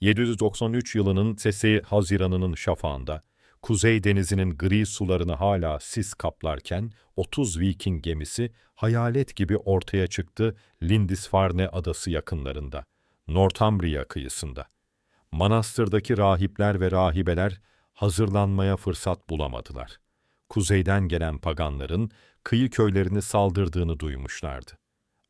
793 yılının sesi Haziran'ının şafağında, Kuzey Denizi'nin gri sularını hala sis kaplarken 30 Viking gemisi hayalet gibi ortaya çıktı Lindisfarne adası yakınlarında, Northumbria kıyısında. Manastırdaki rahipler ve rahibeler hazırlanmaya fırsat bulamadılar. Kuzeyden gelen paganların kıyı köylerini saldırdığını duymuşlardı.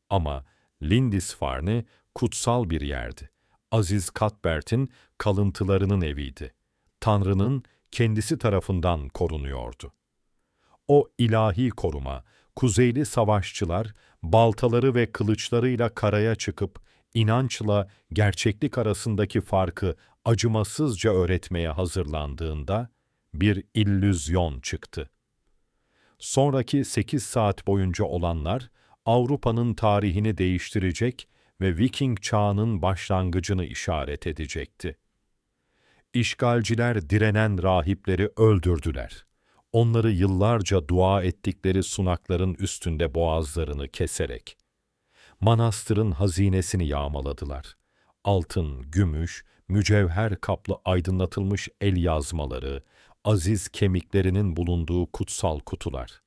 Ama Lindisfarne kutsal bir yerdi. Aziz Cuthbert'in kalıntılarının eviydi. Tanrı'nın kendisi tarafından korunuyordu. O ilahi koruma, kuzeyli savaşçılar baltaları ve kılıçlarıyla karaya çıkıp inançla gerçeklik arasındaki farkı acımasızca öğretmeye hazırlandığında bir illüzyon çıktı. Sonraki 8 saat boyunca olanlar Avrupa'nın tarihini değiştirecek ve Viking çağının başlangıcını işaret edecekti. İşgalciler direnen rahipleri öldürdüler. Onları yıllarca dua ettikleri sunakların üstünde boğazlarını keserek. Manastırın hazinesini yağmaladılar. Altın, gümüş, mücevher kaplı aydınlatılmış el yazmaları, aziz kemiklerinin bulunduğu kutsal kutular.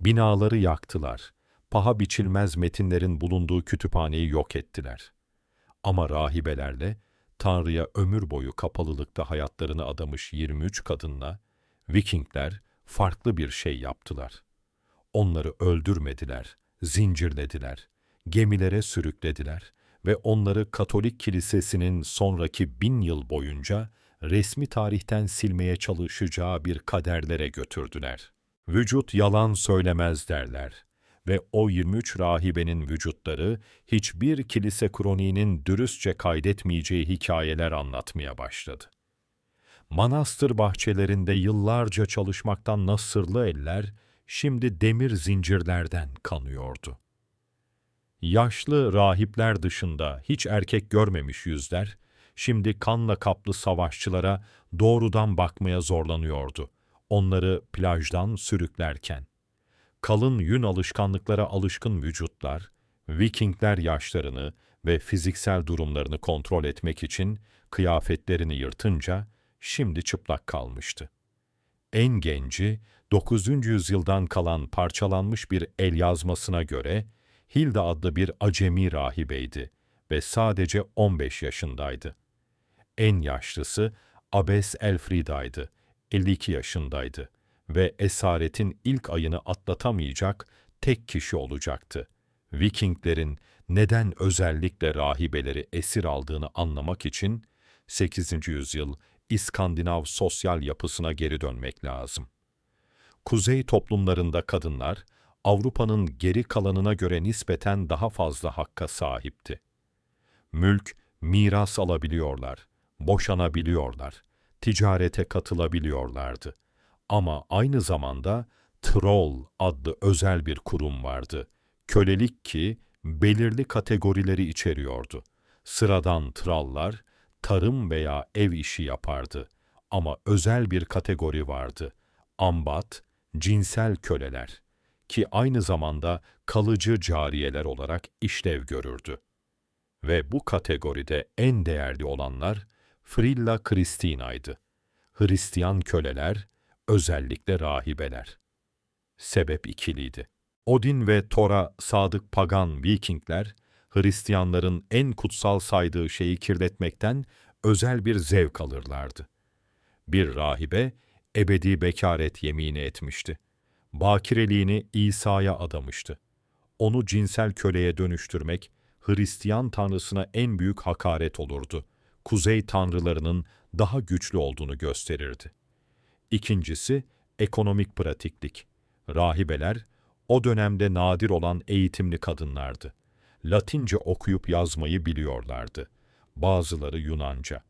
Binaları yaktılar. Paha biçilmez metinlerin bulunduğu kütüphaneyi yok ettiler. Ama rahibelerle, Tanrı'ya ömür boyu kapalılıkta hayatlarını adamış 23 kadınla, Vikingler farklı bir şey yaptılar. Onları öldürmediler, zincirlediler, gemilere sürüklediler ve onları Katolik Kilisesi'nin sonraki bin yıl boyunca resmi tarihten silmeye çalışacağı bir kaderlere götürdüler. Vücut yalan söylemez derler ve o 23 rahibenin vücutları hiçbir kilise kroniğinin dürüstçe kaydetmeyeceği hikayeler anlatmaya başladı. Manastır bahçelerinde yıllarca çalışmaktan nasırlı eller şimdi demir zincirlerden kanıyordu. Yaşlı rahipler dışında hiç erkek görmemiş yüzler, şimdi kanla kaplı savaşçılara doğrudan bakmaya zorlanıyordu. Onları plajdan sürüklerken. Kalın yün alışkanlıklara alışkın vücutlar, Vikingler yaşlarını ve fiziksel durumlarını kontrol etmek için kıyafetlerini yırtınca şimdi çıplak kalmıştı. En genci 9. yüzyıldan kalan parçalanmış bir el yazmasına göre Hilda adlı bir acemi rahibeydi ve sadece 15 yaşındaydı. En yaşlısı Abes Elfrida'ydı, 52 yaşındaydı ve esaretin ilk ayını atlatamayacak tek kişi olacaktı. Vikinglerin neden özellikle rahibeleri esir aldığını anlamak için 8. yüzyıl İskandinav sosyal yapısına geri dönmek lazım. Kuzey toplumlarında kadınlar, Avrupa'nın geri kalanına göre nispeten daha fazla hakka sahipti. Mülk, miras alabiliyorlar, boşanabiliyorlar, ticarete katılabiliyorlardı. Ama aynı zamanda Troll adlı özel bir kurum vardı. Kölelik ki belirli kategorileri içeriyordu. Sıradan trallar tarım veya ev işi yapardı. Ama özel bir kategori vardı. Ambat, cinsel köleler ki aynı zamanda kalıcı cariyeler olarak işlev görürdü. Ve bu kategoride en değerli olanlar Frilla Christina'ydı. Hristiyan köleler, özellikle rahibeler. Sebep ikiliydi. Odin ve Thor'a sadık pagan Vikingler, Hristiyanların en kutsal saydığı şeyi kirletmekten özel bir zevk alırlardı. Bir rahibe, ebedi bekaret yemini etmişti. Bakireliğini İsa'ya adamıştı. Onu cinsel köleye dönüştürmek, Hristiyan tanrısına en büyük hakaret olurdu. Kuzey tanrılarının daha güçlü olduğunu gösterirdi. İkincisi, ekonomik pratiklik. Rahibeler, o dönemde nadir olan eğitimli kadınlardı. Latince okuyup yazmayı biliyorlardı. Bazıları Yunanca.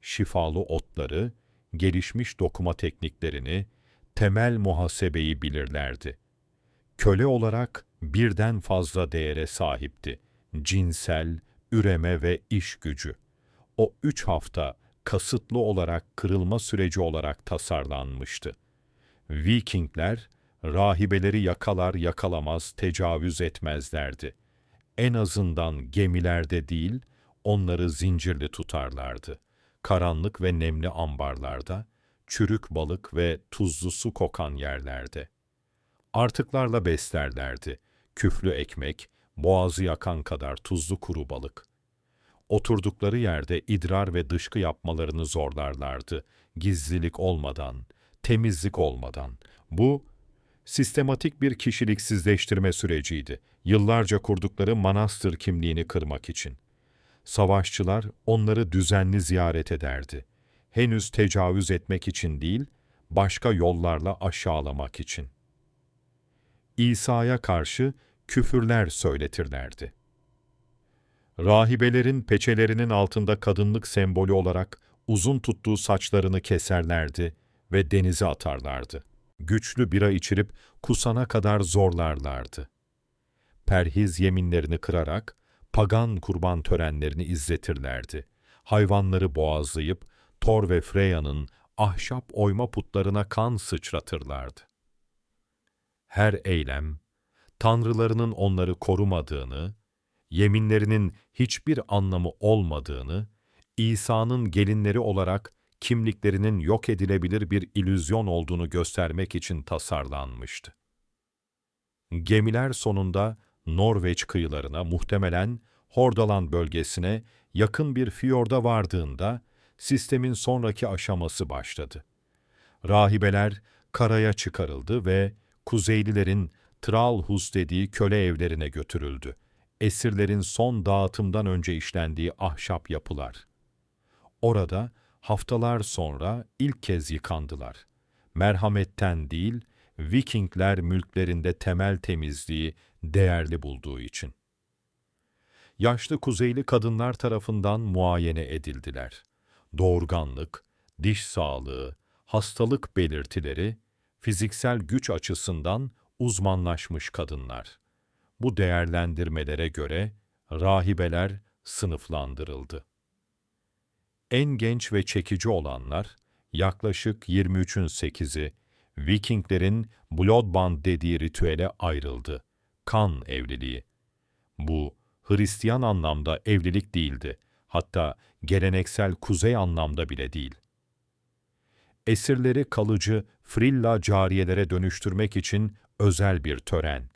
Şifalı otları, gelişmiş dokuma tekniklerini, temel muhasebeyi bilirlerdi. Köle olarak birden fazla değere sahipti. Cinsel, üreme ve iş gücü. O üç hafta kasıtlı olarak kırılma süreci olarak tasarlanmıştı. Vikingler, rahibeleri yakalar yakalamaz tecavüz etmezlerdi. En azından gemilerde değil, onları zincirli tutarlardı. Karanlık ve nemli ambarlarda, çürük balık ve tuzlu su kokan yerlerde. Artıklarla beslerlerdi. Küflü ekmek, boğazı yakan kadar tuzlu kuru balık. Oturdukları yerde idrar ve dışkı yapmalarını zorlarlardı. Gizlilik olmadan, temizlik olmadan. Bu, sistematik bir kişiliksizleştirme süreciydi. Yıllarca kurdukları manastır kimliğini kırmak için. Savaşçılar onları düzenli ziyaret ederdi. Henüz tecavüz etmek için değil, başka yollarla aşağılamak için. İsa'ya karşı küfürler söyletirlerdi. Rahibelerin peçelerinin altında kadınlık sembolü olarak uzun tuttuğu saçlarını keserlerdi ve denize atarlardı. Güçlü bira içirip kusana kadar zorlarlardı. Perhiz yeminlerini kırarak pagan kurban törenlerini izletirlerdi. Hayvanları boğazlayıp Thor ve Freya'nın ahşap oyma putlarına kan sıçratırlardı. Her eylem, tanrılarının onları korumadığını, yeminlerinin hiçbir anlamı olmadığını, İsa'nın gelinleri olarak kimliklerinin yok edilebilir bir ilüzyon olduğunu göstermek için tasarlanmıştı. Gemiler sonunda Norveç kıyılarına muhtemelen Hordaland bölgesine yakın bir fiyorda vardığında sistemin sonraki aşaması başladı. Rahibeler karaya çıkarıldı ve Kuzeylilerin Tralhus dediği köle evlerine götürüldü. Esirlerin son dağıtımdan önce işlendiği ahşap yapılar. Orada haftalar sonra ilk kez yıkandılar. Merhametten değil, Vikingler mülklerinde temel temizliği değerli bulduğu için. Yaşlı kuzeyli kadınlar tarafından muayene edildiler. Doğurganlık, diş sağlığı, hastalık belirtileri, fiziksel güç açısından uzmanlaşmış kadınlar. Bu değerlendirmelere göre rahibeler sınıflandırıldı. En genç ve çekici olanlar, yaklaşık 23'ün 8'i, Vikinglerin Bloodband dediği ritüele ayrıldı. Kan evliliği. Bu, Hristiyan anlamda evlilik değildi. Hatta geleneksel kuzey anlamda bile değil. Esirleri kalıcı frilla cariyelere dönüştürmek için özel bir tören.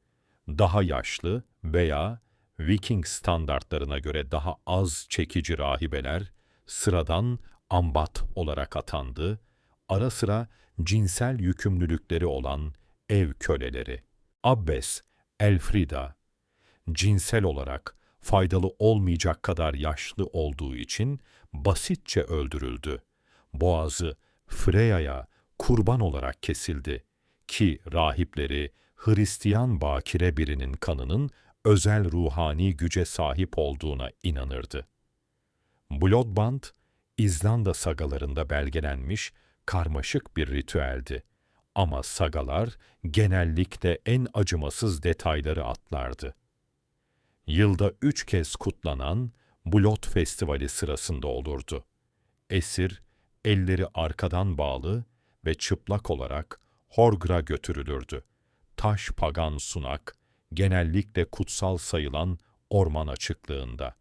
Daha yaşlı veya Viking standartlarına göre daha az çekici rahibeler sıradan ambat olarak atandı, ara sıra cinsel yükümlülükleri olan ev köleleri. Abbes, Elfrida, cinsel olarak faydalı olmayacak kadar yaşlı olduğu için basitçe öldürüldü. Boğazı Freya'ya kurban olarak kesildi ki rahipleri Hristiyan bakire birinin kanının özel ruhani güce sahip olduğuna inanırdı. Bloodband, İzlanda sagalarında belgelenmiş karmaşık bir ritüeldi. Ama sagalar genellikle en acımasız detayları atlardı. Yılda üç kez kutlanan Blot Festivali sırasında olurdu. Esir, elleri arkadan bağlı ve çıplak olarak Horgra götürülürdü. Taş pagan sunak, genellikle kutsal sayılan orman açıklığında.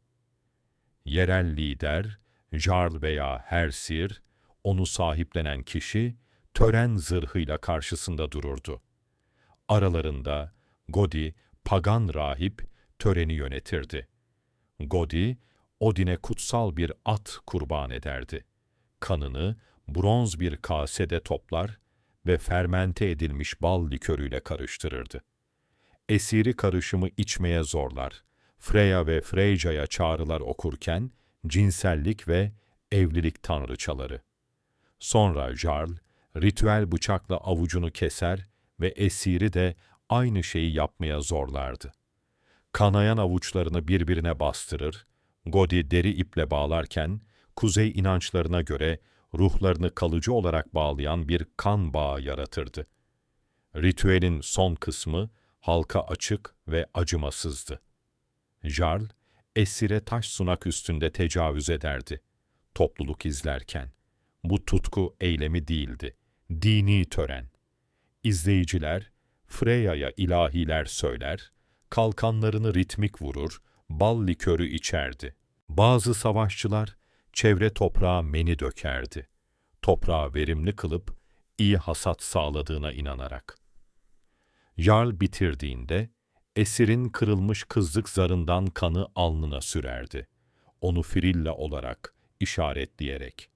Yerel lider, jarl veya hersir, onu sahiplenen kişi, tören zırhıyla karşısında dururdu. Aralarında Godi, pagan rahip, töreni yönetirdi. Godi, Odin'e kutsal bir at kurban ederdi. Kanını bronz bir kasede toplar ve fermente edilmiş bal likörüyle karıştırırdı. Esiri karışımı içmeye zorlar. Freya ve Freyja'ya çağrılar okurken cinsellik ve evlilik tanrıçaları. Sonra Jarl, ritüel bıçakla avucunu keser ve esiri de aynı şeyi yapmaya zorlardı. Kanayan avuçlarını birbirine bastırır, Godi deri iple bağlarken, kuzey inançlarına göre ruhlarını kalıcı olarak bağlayan bir kan bağı yaratırdı. Ritüelin son kısmı halka açık ve acımasızdı. Jarl, esire taş sunak üstünde tecavüz ederdi. Topluluk izlerken. Bu tutku eylemi değildi. Dini tören. İzleyiciler, Freya'ya ilahiler söyler, kalkanlarını ritmik vurur, bal likörü içerdi. Bazı savaşçılar çevre toprağa meni dökerdi. Toprağı verimli kılıp iyi hasat sağladığına inanarak. Jarl bitirdiğinde esirin kırılmış kızlık zarından kanı alnına sürerdi. Onu Frilla olarak işaretleyerek.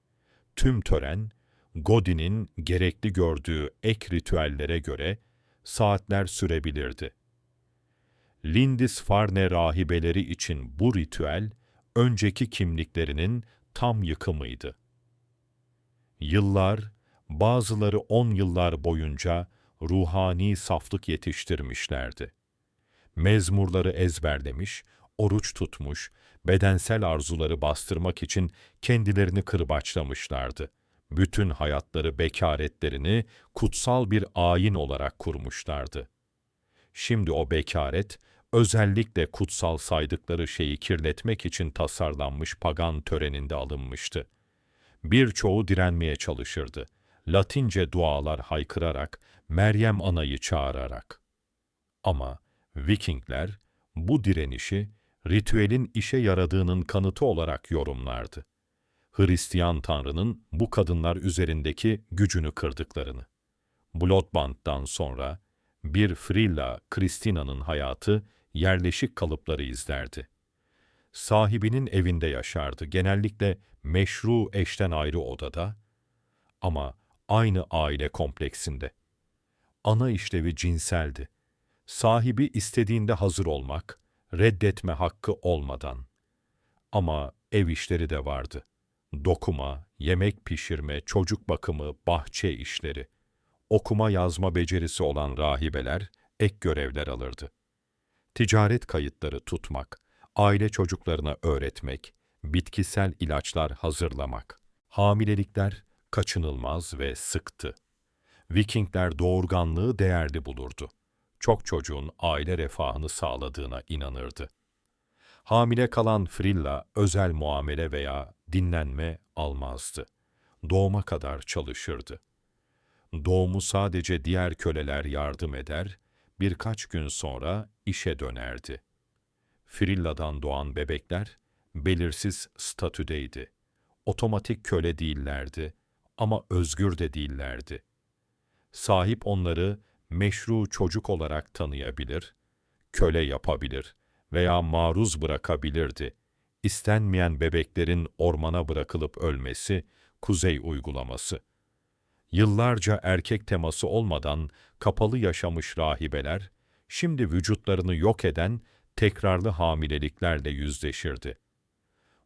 Tüm tören, Godin'in gerekli gördüğü ek ritüellere göre saatler sürebilirdi. Lindisfarne rahibeleri için bu ritüel, önceki kimliklerinin tam yıkımıydı. Yıllar, bazıları on yıllar boyunca ruhani saflık yetiştirmişlerdi. Mezmurları ezberlemiş, oruç tutmuş, bedensel arzuları bastırmak için kendilerini kırbaçlamışlardı. Bütün hayatları bekaretlerini kutsal bir ayin olarak kurmuşlardı. Şimdi o bekaret, özellikle kutsal saydıkları şeyi kirletmek için tasarlanmış pagan töreninde alınmıştı. Birçoğu direnmeye çalışırdı. Latince dualar haykırarak, Meryem Ana'yı çağırarak. Ama Vikingler bu direnişi ritüelin işe yaradığının kanıtı olarak yorumlardı. Hristiyan Tanrı'nın bu kadınlar üzerindeki gücünü kırdıklarını. Bloodband'dan sonra bir Frilla Christina'nın hayatı yerleşik kalıpları izlerdi. Sahibinin evinde yaşardı, genellikle meşru eşten ayrı odada ama aynı aile kompleksinde. Ana işlevi cinseldi. Sahibi istediğinde hazır olmak, reddetme hakkı olmadan. Ama ev işleri de vardı. Dokuma, yemek pişirme, çocuk bakımı, bahçe işleri. Okuma yazma becerisi olan rahibeler ek görevler alırdı. Ticaret kayıtları tutmak, aile çocuklarına öğretmek, bitkisel ilaçlar hazırlamak. Hamilelikler kaçınılmaz ve sıktı. Vikingler doğurganlığı değerli bulurdu. Çok çocuğun aile refahını sağladığına inanırdı. Hamile kalan Frilla özel muamele veya dinlenme almazdı. Doğuma kadar çalışırdı. Doğumu sadece diğer köleler yardım eder, birkaç gün sonra işe dönerdi. Frilla'dan doğan bebekler belirsiz statüdeydi. Otomatik köle değillerdi ama özgür de değillerdi. Sahip onları meşru çocuk olarak tanıyabilir, köle yapabilir veya maruz bırakabilirdi. İstenmeyen bebeklerin ormana bırakılıp ölmesi, kuzey uygulaması. Yıllarca erkek teması olmadan kapalı yaşamış rahibeler, şimdi vücutlarını yok eden tekrarlı hamileliklerle yüzleşirdi.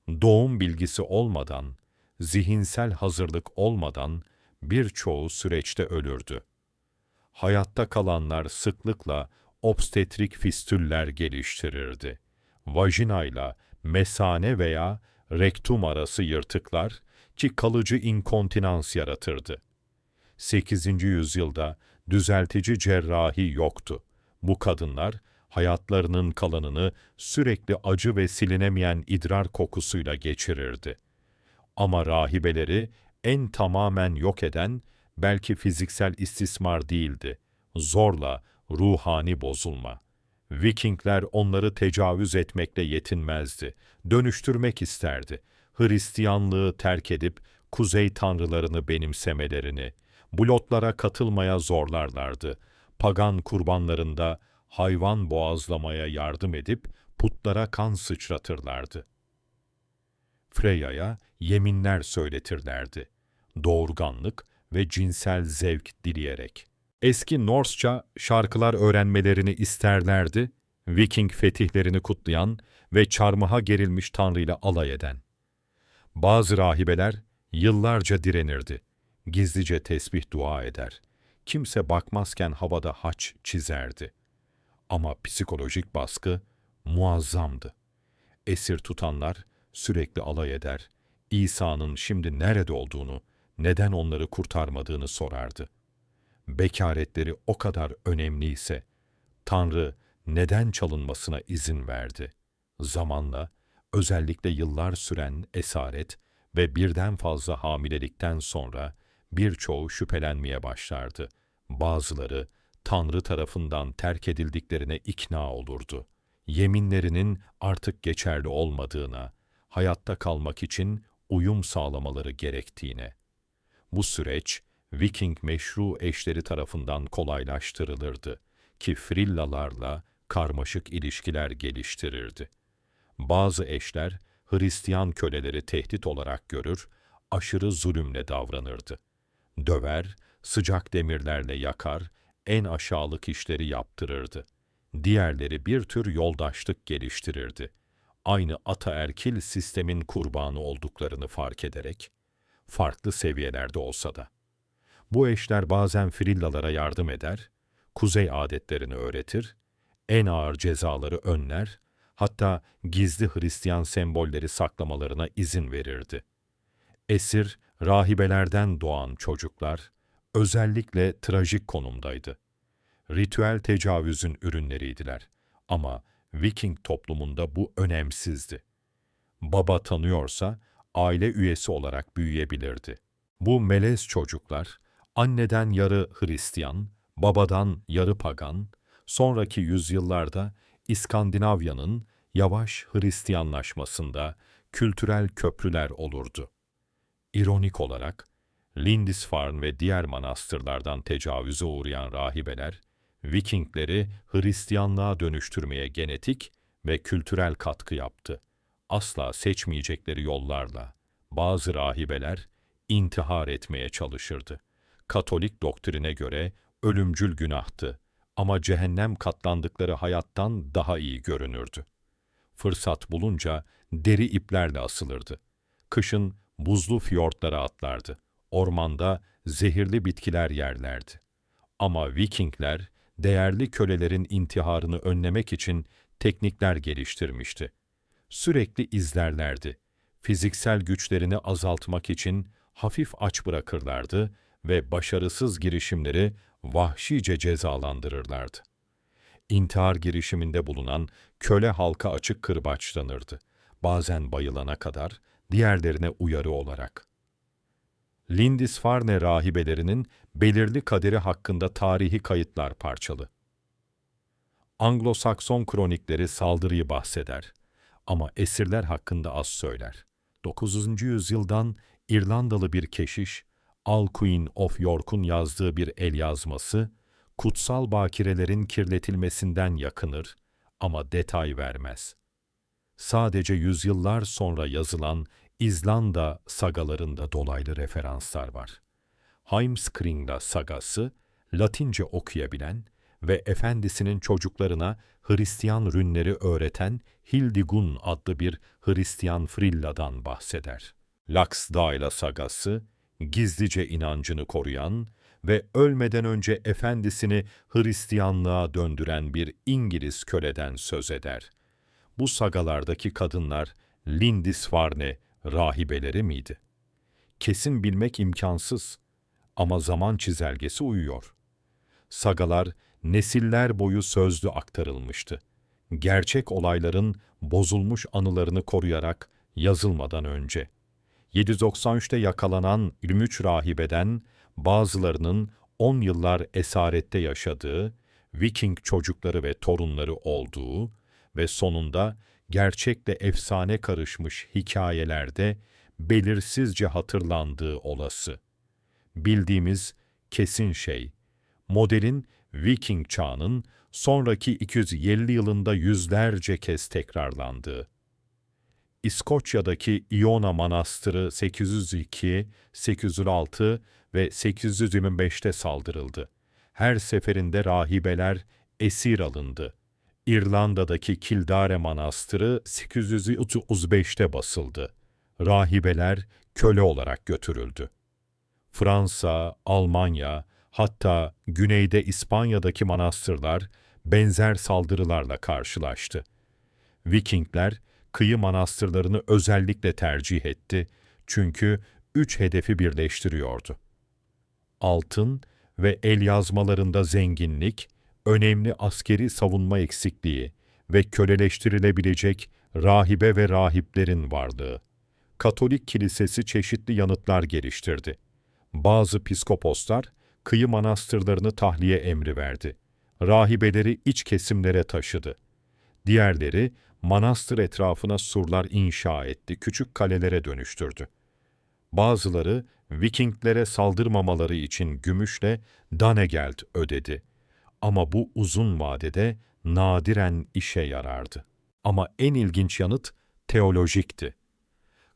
Doğum bilgisi olmadan, zihinsel hazırlık olmadan birçoğu süreçte ölürdü. Hayatta kalanlar sıklıkla obstetrik fistüller geliştirirdi. Vajinayla mesane veya rektum arası yırtıklar ki kalıcı inkontinans yaratırdı. 8. yüzyılda düzeltici cerrahi yoktu. Bu kadınlar hayatlarının kalanını sürekli acı ve silinemeyen idrar kokusuyla geçirirdi. Ama rahibeleri en tamamen yok eden belki fiziksel istismar değildi, zorla ruhani bozulma. Vikingler onları tecavüz etmekle yetinmezdi, dönüştürmek isterdi. Hristiyanlığı terk edip kuzey tanrılarını benimsemelerini, blotlara katılmaya zorlarlardı. Pagan kurbanlarında hayvan boğazlamaya yardım edip putlara kan sıçratırlardı. Freya'ya yeminler söyletirlerdi. Doğurganlık ve cinsel zevk dileyerek. Eski Norseça şarkılar öğrenmelerini isterlerdi, Viking fetihlerini kutlayan ve çarmıha gerilmiş tanrıyla alay eden. Bazı rahibeler yıllarca direnirdi, gizlice tesbih dua eder. Kimse bakmazken havada haç çizerdi. Ama psikolojik baskı muazzamdı. Esir tutanlar sürekli alay eder, İsa'nın şimdi nerede olduğunu, neden onları kurtarmadığını sorardı. Bekaretleri o kadar önemliyse, Tanrı neden çalınmasına izin verdi? Zamanla, özellikle yıllar süren esaret ve birden fazla hamilelikten sonra birçoğu şüphelenmeye başlardı. Bazıları Tanrı tarafından terk edildiklerine ikna olurdu. Yeminlerinin artık geçerli olmadığına, hayatta kalmak için uyum sağlamaları gerektiğine. Bu süreç Viking meşru eşleri tarafından kolaylaştırılırdı ki frillalarla karmaşık ilişkiler geliştirirdi. Bazı eşler Hristiyan köleleri tehdit olarak görür, aşırı zulümle davranırdı. Döver, sıcak demirlerle yakar, en aşağılık işleri yaptırırdı. Diğerleri bir tür yoldaşlık geliştirirdi. Aynı ataerkil sistemin kurbanı olduklarını fark ederek, farklı seviyelerde olsa da. Bu eşler bazen frillalara yardım eder, kuzey adetlerini öğretir, en ağır cezaları önler, hatta gizli Hristiyan sembolleri saklamalarına izin verirdi. Esir, rahibelerden doğan çocuklar, özellikle trajik konumdaydı. Ritüel tecavüzün ürünleriydiler ama Viking toplumunda bu önemsizdi. Baba tanıyorsa aile üyesi olarak büyüyebilirdi. Bu melez çocuklar, anneden yarı Hristiyan, babadan yarı pagan, sonraki yüzyıllarda İskandinavya'nın yavaş Hristiyanlaşmasında kültürel köprüler olurdu. İronik olarak, Lindisfarne ve diğer manastırlardan tecavüze uğrayan rahibeler, Vikingleri Hristiyanlığa dönüştürmeye genetik ve kültürel katkı yaptı. Asla seçmeyecekleri yollarla bazı rahibeler intihar etmeye çalışırdı. Katolik doktrine göre ölümcül günahtı ama cehennem katlandıkları hayattan daha iyi görünürdü. Fırsat bulunca deri iplerle asılırdı. Kışın buzlu fiyortlara atlardı. Ormanda zehirli bitkiler yerlerdi. Ama Vikingler değerli kölelerin intiharını önlemek için teknikler geliştirmişti. Sürekli izlerlerdi. Fiziksel güçlerini azaltmak için hafif aç bırakırlardı ve başarısız girişimleri vahşice cezalandırırlardı. İntihar girişiminde bulunan köle halka açık kırbaçlanırdı. Bazen bayılana kadar, diğerlerine uyarı olarak. Lindisfarne rahibelerinin belirli kaderi hakkında tarihi kayıtlar parçalı. Anglo-Sakson kronikleri saldırıyı bahseder ama esirler hakkında az söyler. 9. yüzyıldan İrlandalı bir keşiş, Alcuin of York'un yazdığı bir el yazması, kutsal bakirelerin kirletilmesinden yakınır ama detay vermez. Sadece yüzyıllar sonra yazılan İzlanda sagalarında dolaylı referanslar var. Heimskringla sagası, Latince okuyabilen ve efendisinin çocuklarına Hristiyan rünleri öğreten Hildigun adlı bir Hristiyan Frilla'dan bahseder. Laxdağla sagası, gizlice inancını koruyan ve ölmeden önce efendisini Hristiyanlığa döndüren bir İngiliz köleden söz eder. Bu sagalardaki kadınlar Lindisfarne rahibeleri miydi? Kesin bilmek imkansız ama zaman çizelgesi uyuyor. Sagalar nesiller boyu sözlü aktarılmıştı. Gerçek olayların bozulmuş anılarını koruyarak yazılmadan önce. 793'te yakalanan 23 rahibeden bazılarının 10 yıllar esarette yaşadığı, Viking çocukları ve torunları olduğu ve sonunda gerçekle efsane karışmış hikayelerde belirsizce hatırlandığı olası. Bildiğimiz kesin şey, modelin Viking çağının sonraki 250 yılında yüzlerce kez tekrarlandığı. İskoçya'daki Iona Manastırı 802, 806 ve 825'te saldırıldı. Her seferinde rahibeler esir alındı. İrlanda'daki Kildare Manastırı 835'te basıldı. Rahibeler köle olarak götürüldü. Fransa, Almanya, hatta güneyde İspanya'daki manastırlar benzer saldırılarla karşılaştı. Vikingler kıyı manastırlarını özellikle tercih etti çünkü üç hedefi birleştiriyordu. Altın ve el yazmalarında zenginlik, önemli askeri savunma eksikliği ve köleleştirilebilecek rahibe ve rahiplerin varlığı. Katolik kilisesi çeşitli yanıtlar geliştirdi. Bazı piskoposlar kıyı manastırlarını tahliye emri verdi. Rahibeleri iç kesimlere taşıdı. Diğerleri manastır etrafına surlar inşa etti, küçük kalelere dönüştürdü. Bazıları Vikinglere saldırmamaları için gümüşle Danegeld ödedi. Ama bu uzun vadede nadiren işe yarardı. Ama en ilginç yanıt teolojikti.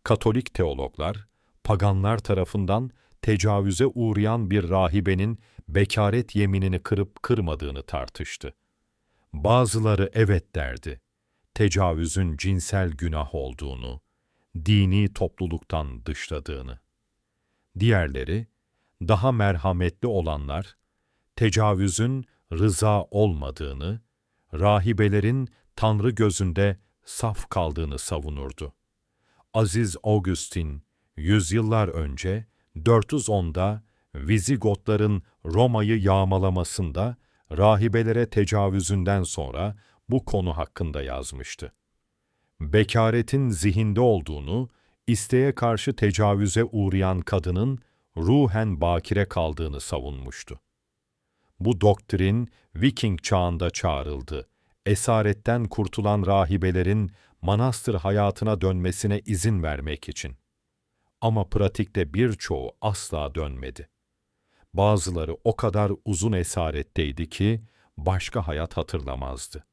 Katolik teologlar, paganlar tarafından tecavüze uğrayan bir rahibenin bekaret yeminini kırıp kırmadığını tartıştı. Bazıları evet derdi. Tecavüzün cinsel günah olduğunu, dini topluluktan dışladığını. Diğerleri, daha merhametli olanlar, tecavüzün rıza olmadığını, rahibelerin Tanrı gözünde saf kaldığını savunurdu. Aziz Augustin, yüzyıllar önce 410'da Vizigotların Roma'yı yağmalamasında rahibelere tecavüzünden sonra bu konu hakkında yazmıştı. Bekaretin zihinde olduğunu, isteğe karşı tecavüze uğrayan kadının ruhen bakire kaldığını savunmuştu. Bu doktrin Viking çağında çağrıldı. Esaretten kurtulan rahibelerin manastır hayatına dönmesine izin vermek için. Ama pratikte birçoğu asla dönmedi. Bazıları o kadar uzun esaretteydi ki başka hayat hatırlamazdı.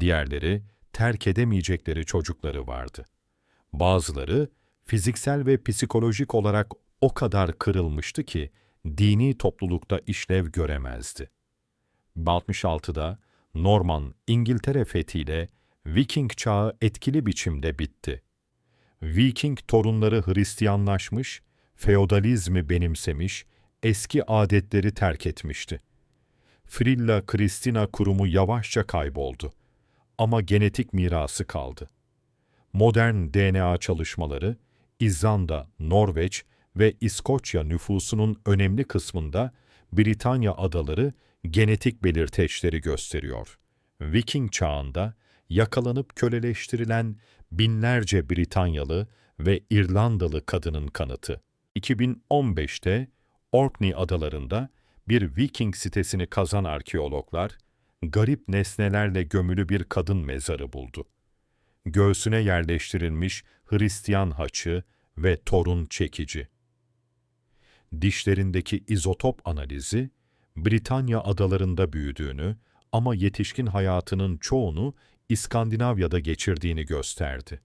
Diğerleri terk edemeyecekleri çocukları vardı. Bazıları fiziksel ve psikolojik olarak o kadar kırılmıştı ki dini toplulukta işlev göremezdi. 66'da Norman İngiltere fethiyle Viking çağı etkili biçimde bitti. Viking torunları Hristiyanlaşmış, feodalizmi benimsemiş, eski adetleri terk etmişti. Frilla Christina kurumu yavaşça kayboldu. Ama genetik mirası kaldı. Modern DNA çalışmaları, İzlanda, Norveç ve İskoçya nüfusunun önemli kısmında Britanya adaları genetik belirteçleri gösteriyor. Viking çağında yakalanıp köleleştirilen binlerce Britanyalı ve İrlandalı kadının kanıtı. 2015'te Orkney adalarında bir Viking sitesini kazan arkeologlar, garip nesnelerle gömülü bir kadın mezarı buldu. Göğsüne yerleştirilmiş Hristiyan haçı ve torun çekici. Dişlerindeki izotop analizi, Britanya adalarında büyüdüğünü ama yetişkin hayatının çoğunu İskandinavya'da geçirdiğini gösterdi.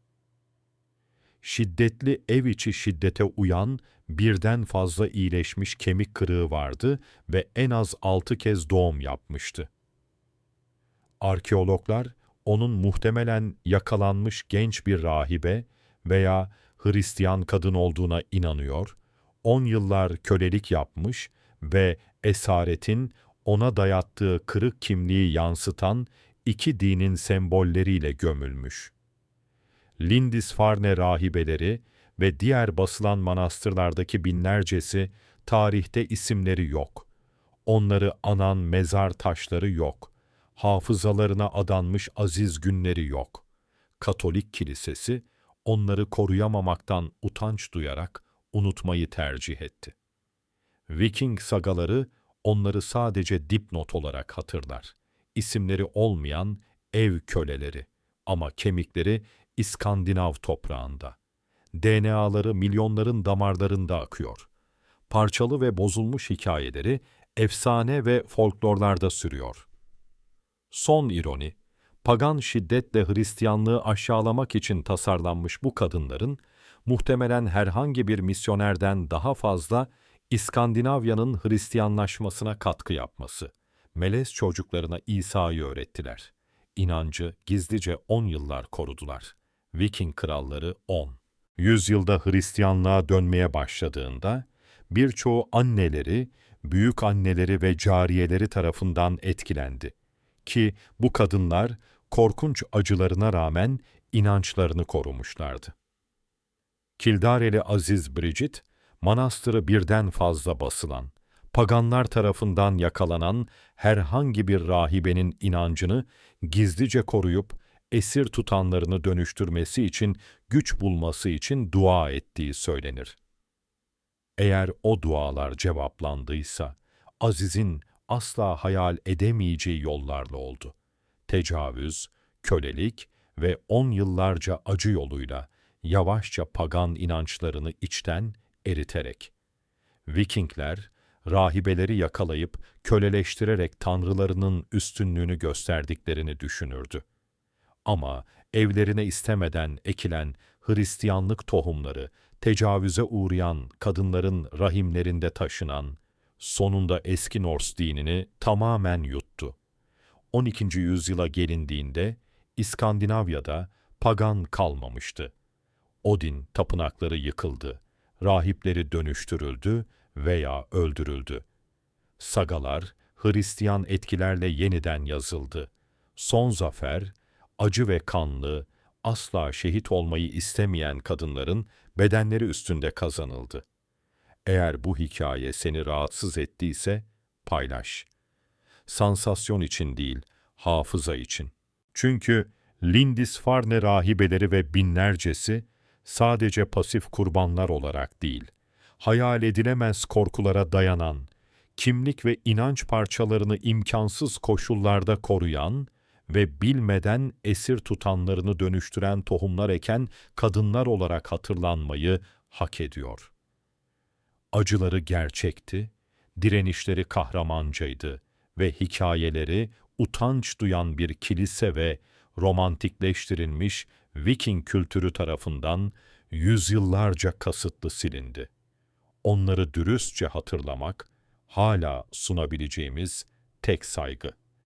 Şiddetli ev içi şiddete uyan birden fazla iyileşmiş kemik kırığı vardı ve en az altı kez doğum yapmıştı. Arkeologlar, onun muhtemelen yakalanmış genç bir rahibe veya Hristiyan kadın olduğuna inanıyor, on yıllar kölelik yapmış ve esaretin ona dayattığı kırık kimliği yansıtan iki dinin sembolleriyle gömülmüş. Lindisfarne rahibeleri ve diğer basılan manastırlardaki binlercesi tarihte isimleri yok. Onları anan mezar taşları yok. Hafızalarına adanmış aziz günleri yok. Katolik kilisesi onları koruyamamaktan utanç duyarak unutmayı tercih etti. Viking sagaları onları sadece dipnot olarak hatırlar. İsimleri olmayan ev köleleri ama kemikleri İskandinav toprağında. DNA'ları milyonların damarlarında akıyor. Parçalı ve bozulmuş hikayeleri efsane ve folklorlarda sürüyor. Son ironi, pagan şiddetle Hristiyanlığı aşağılamak için tasarlanmış bu kadınların, muhtemelen herhangi bir misyonerden daha fazla İskandinavya'nın Hristiyanlaşmasına katkı yapması. Melez çocuklarına İsa'yı öğrettiler. İnancı gizlice on yıllar korudular. Viking kralları 10. Yüzyılda Hristiyanlığa dönmeye başladığında, birçoğu anneleri, büyük anneleri ve cariyeleri tarafından etkilendi. Ki bu kadınlar korkunç acılarına rağmen inançlarını korumuşlardı. Kildareli Aziz Bridget, manastırı birden fazla basılan, paganlar tarafından yakalanan herhangi bir rahibenin inancını gizlice koruyup esir tutanlarını dönüştürmesi için güç bulması için dua ettiği söylenir. Eğer o dualar cevaplandıysa, Aziz'in asla hayal edemeyeceği yollarla oldu. Tecavüz, kölelik ve on yıllarca acı yoluyla yavaşça pagan inançlarını içten eriterek. Vikingler, rahibeleri yakalayıp köleleştirerek tanrılarının üstünlüğünü gösterdiklerini düşünürdü. Ama evlerine istemeden ekilen Hristiyanlık tohumları, tecavüze uğrayan kadınların rahimlerinde taşınan, sonunda eski Norse dinini tamamen yuttu. 12. yüzyıla gelindiğinde İskandinavya'da pagan kalmamıştı. Odin tapınakları yıkıldı, rahipleri dönüştürüldü veya öldürüldü. Sagalar Hristiyan etkilerle yeniden yazıldı. Son zafer, acı ve kanlı, asla şehit olmayı istemeyen kadınların bedenleri üstünde kazanıldı. Eğer bu hikaye seni rahatsız ettiyse paylaş. Sansasyon için değil, hafıza için. Çünkü Lindisfarne rahibeleri ve binlercesi sadece pasif kurbanlar olarak değil, hayal edilemez korkulara dayanan, kimlik ve inanç parçalarını imkansız koşullarda koruyan ve bilmeden esir tutanlarını dönüştüren tohumlar eken kadınlar olarak hatırlanmayı hak ediyor. Acıları gerçekti, direnişleri kahramancaydı ve hikayeleri utanç duyan bir kilise ve romantikleştirilmiş Viking kültürü tarafından yüzyıllarca kasıtlı silindi. Onları dürüstçe hatırlamak hala sunabileceğimiz tek saygı.